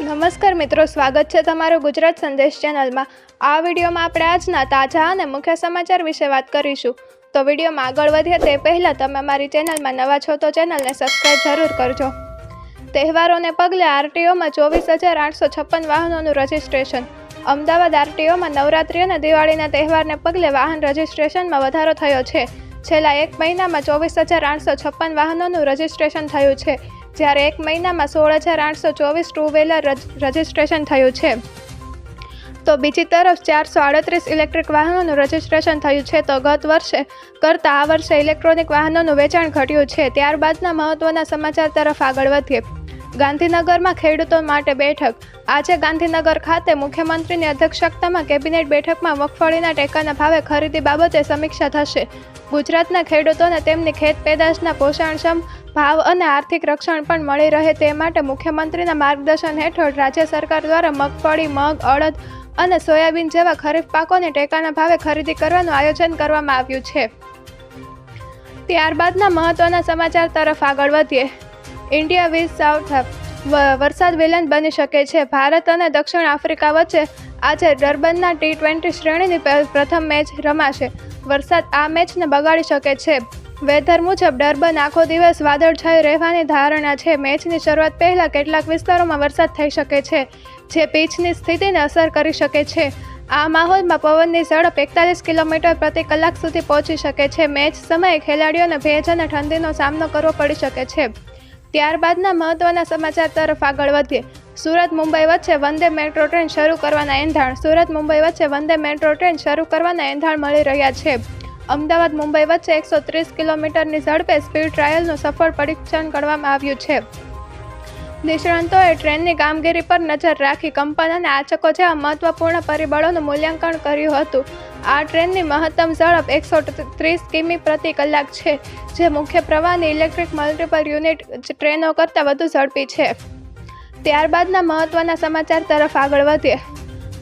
નમસ્કાર મિત્રો, સ્વાગત છે તમારું ગુજરાત સંદેશ ચેનલમાં. આ વિડીયોમાં આપણે આજના તાજા અને મુખ્ય સમાચાર વિશે વાત કરીશું. તો વિડીયોમાં આગળ વધીએ તે પહેલાં તમે અમારી ચેનલમાં નવા છો તો ચેનલને સબસ્ક્રાઈબ જરૂર કરજો. તહેવારોને પગલે આરટીઓમાં ચોવીસ હજાર આઠસો છપ્પન વાહનોનું રજિસ્ટ્રેશન. અમદાવાદ આરટીઓમાં નવરાત્રિ અને દિવાળીના તહેવારને પગલે વાહન રજિસ્ટ્રેશનમાં વધારો થયો છે. છેલ્લા એક મહિનામાં ચોવીસ હજાર આઠસો છપ્પન વાહનોનું રજિસ્ટ્રેશન થયું છે. જ્યારે એક મહિનામાં સોળ હજાર આઠસો ચોવીસ ટુ વ્હીલર રજિસ્ટ્રેશન થયું છે. તો બીજી તરફ ચારસો આડત્રીસ ઇલેક્ટ્રિક વાહનોનું રજિસ્ટ્રેશન થયું છે, તો ગત વર્ષે કરતાં આ વર્ષે ઇલેક્ટ્રોનિક વાહનોનું વેચાણ ઘટ્યું છે. ત્યારબાદના મહત્ત્વના સમાચાર તરફ આગળ વધીએ. ગાંધીનગરમાં ખેડૂતો માટે બેઠક. આજે ગાંધીનગર ખાતે મુખ્યમંત્રીની અધ્યક્ષતામાં કેબિનેટ બેઠકમાં મગફળીના ટેકાના ભાવે ખરીદી બાબતે સમીક્ષા થશે. ગુજરાતના ખેડૂતોને તેમની ખેત પેદાશના પોષણક્ષમ ભાવ અને આર્થિક રક્ષણ પણ મળી રહે તે માટે મુખ્યમંત્રીના માર્ગદર્શન હેઠળ રાજ્ય સરકાર દ્વારા મગફળી, મગ, અડદ અને સોયાબીન જેવા ખરીફ પાકોને ટેકાના ભાવે ખરીદી કરવાનું આયોજન કરવામાં આવ્યું છે. ત્યારબાદના મહત્વના સમાચાર તરફ આગળ વધીએ. ઇન્ડિયા વિઝ સાઉથ વરસાદ વિલન બની શકે છે. ભારત અને દક્ષિણ આફ્રિકા વચ્ચે આજે ડર્બનના ટી ટ્વેન્ટી શ્રેણીની પ્રથમ મેચ રમાશે. વરસાદ આ મેચને બગાડી શકે છે. વેધર મુજબ ડર્બન આખો દિવસ વાદળછાયું રહેવાની ધારણા છે. મેચની શરૂઆત પહેલાં કેટલાક વિસ્તારોમાં વરસાદ થઈ શકે છે, જે પીચની સ્થિતિને અસર કરી શકે છે. આ માહોલમાં પવનની ઝડપ એકતાલીસ કિલોમીટર પ્રતિ કલાક સુધી પહોંચી શકે છે. મેચ સમયે ખેલાડીઓને ભેજ અને ઠંડીનો સામનો કરવો પડી શકે છે. ત્યારબાદના મહત્વના સમાચાર તરફ આગળ વધીએ. સુરત, મુંબઈ વચ્ચે વંદે મેટ્રો ટ્રેન શરૂ કરવાના એંધાણ. સુરત, મુંબઈ વચ્ચે વંદે મેટ્રો ટ્રેન શરૂ કરવાના એંધાણ મળી રહ્યા છે. અમદાવાદ, મુંબઈ વચ્ચે એકસો ત્રીસ કિલોમીટરની ઝડપે સ્પીડ ટ્રાયલનું સફળ પરીક્ષણ કરવામાં આવ્યું છે. નિષ્ણાંતોએ ટ્રેનની કામગીરી પર નજર રાખી કંપન અને આચકો જેવા મહત્વપૂર્ણ પરિબળોનું મૂલ્યાંકન કર્યું હતું. આ ટ્રેનની મહત્તમ ઝડપ એકસો ત્રીસ કિમી પ્રતિ કલાક છે, જે મુખ્ય પ્રવાહની ઇલેક્ટ્રિક મલ્ટિપલ યુનિટ ટ્રેનો કરતાં વધુ ઝડપી છે. ત્યારબાદના મહત્વના સમાચાર તરફ આગળ વધીએ.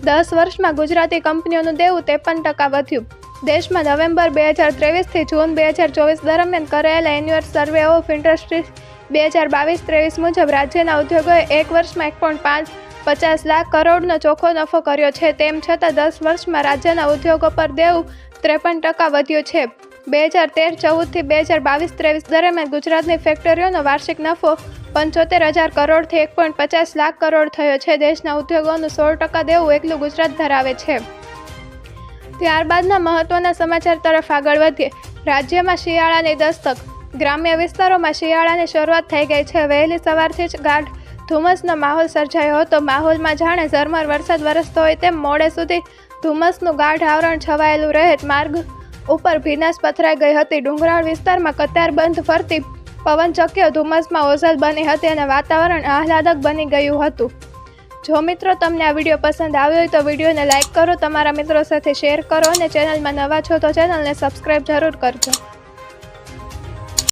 દસ વર્ષમાં ગુજરાતી કંપનીઓનું દેવું ત્રેપન ટકા વધ્યું. દેશમાં નવેમ્બર બે હજાર ત્રેવીસથી જૂન બે હજાર ચોવીસ દરમિયાન કરાયેલા એન્યુઅલ સર્વે ઓફ ઇન્ડસ્ટ્રી બે હજાર બાવીસ ત્રેવીસ મુજબ રાજ્યના ઉદ્યોગોએ એક વર્ષમાં એક પોઈન્ટ પાંચ પચાસ લાખ કરોડનો ચોખ્ખો નફો કર્યો છે. તેમ છતાં દસ વર્ષમાં રાજ્યના ઉદ્યોગો પર દેવું ત્રેપન ટકા વધ્યું છે. બે હજાર તેર ચૌદથી બે હજાર બાવીસ ત્રેવીસ દરમિયાન ગુજરાતની ફેક્ટરીઓનો વાર્ષિક નફો પંચોતેર હજાર કરોડથી એક પોઈન્ટ પચાસ લાખ કરોડ થયો છે. દેશના ઉદ્યોગોનું સોળ ટકા દેવું એકલું ગુજરાત ધરાવે છે. ત્યારબાદના મહત્વના સમાચાર તરફ આગળ વધીએ. રાજ્યમાં શિયાળાની દસ્તક ગ્રામ્ય વિસ્તારોમાં શિયાળાની શરૂઆત થઈ ગઈ છે. વહેલી સવારથી જ ગાઢ ધુમ્મસનો માહોલ સર્જાયો હતો. માહોલમાં જાણે ઝરમર વરસાદ વરસતો હોય તેમ મોડે સુધી ધુમ્મસનું ગાઢ આવરણ છવાયેલું રહે માર્ગ ઉપર ભીનાશ પથરાઈ ગઈ હતી. ડુંગરાળ વિસ્તારમાં કતારબંધ ફરતી પવનચક્કીઓ ધુમ્મસમાં ઓઝલ બની હતી અને વાતાવરણ આહલાદક બની ગયું હતું. જો મિત્રો તમને આ વીડિયો પસંદ આવ્યો હોય તો વિડીયોને લાઇક કરો, તમારા મિત્રો સાથે શેર કરો અને ચેનલમાં નવા છો તો ચેનલને સબસ્ક્રાઈબ જરૂર કરજો.